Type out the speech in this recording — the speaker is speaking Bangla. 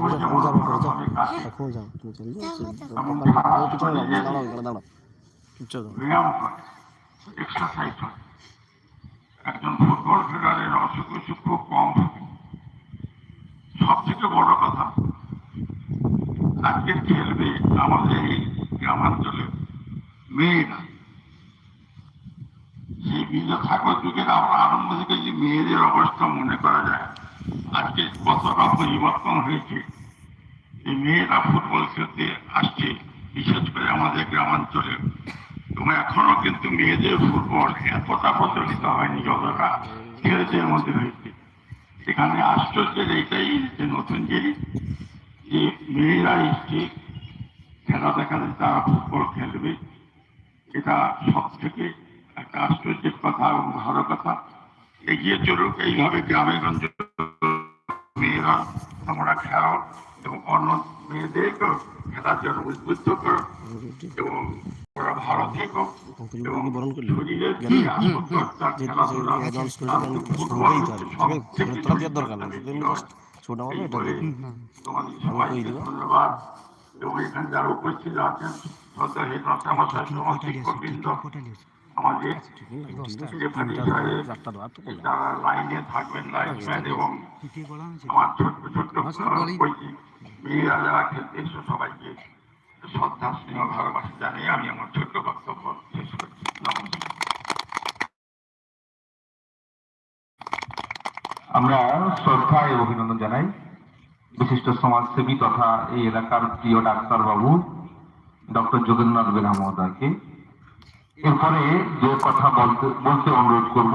তুমি যাও তুমি যাব করে যাও এখন যাও তুমি চলে যাও পিছনে যাও দাঁড়াও এখানে দাঁড়াও চলো এক্সারসাইজ একজন ফুটবল খেলোয়াড়ের অসুখ বিসুখ খুব কম সব থেকে বড় কথা আজকে খেলবে আমাদের এই গ্রামাঞ্চলে মেয়েরা সেই বিজয় ঠাকুর যুগের আমরা আরম্ভ থেকে যে মেয়েদের অবস্থা মনে করা যায় আজকে কতটা পরিবর্তন হয়েছে? এই মেয়েরা ফুটবল খেলতে আসছে, বিশেষ করে আমাদের গ্রামাঞ্চলে। এবং এখনও কিন্তু মেয়েদের ফুটবল এতটা প্রচলিত হয়নি, যতটা ছেলেদের মধ্যে হয়েছে। এখানে আশ্চর্যের এইটাই যে নতুন জিনিস যে মেয়েরা এসছে, খেলা দেখালে তারা ফুটবল খেলবে। এটা সব থেকে একটা আশ্চর্যের কথা এবং ভালো কথা। এগিয়ে চলুক, এইভাবে গ্রামে গঞ্জে মেয়েরা তোমরা খেলো এবং অন্য মেয়েদেরকেও খেলার জন্য উদ্বুদ্ধ করো এবং ওরা ভালো থেকো তুমি এবং বরণ করলে শরীরের জ্ঞানী যে আসক্ততা, যে খেলাধুলা, অ্যাডভান্স করে তার আমি ফুটবল শুনতেই পারি সব থেকে তোরা দেওয়ার দরকার নেই তুমি জাস্ট ছোট মারবে এটা বলে দেবে তোমাদের কই সবাইকে দেবো? ধন্যবাদ এবং এখানে যারা উপস্থিত আছেন শ্রদ্ধা হেডমাস্টার আমার সমস্ত শিক্ষকবৃন্দ আমাদের লাইনে থাকবেন লাইনম্যান এবং আমার ছোট্ট ছোট্ট মেয়েরা যারা খেলতে এসো সবাইকে শ্রদ্ধা স্নেহ ভালোবাসা জানিয়ে আমি আমার ছোট্ট বক্তব্য শেষ করছি। আমরা শ্রদ্ধা এবং অভিনন্দন জানাই বিশিষ্ট সমাজসেবী তথা এই এলাকার প্রিয় ডাক্তার বাবু ডক্টর যোগেন্দ্রনাথ বেরা মহোদয়কে। এরপরে যে কথা বলতে বলতে অনুরোধ করব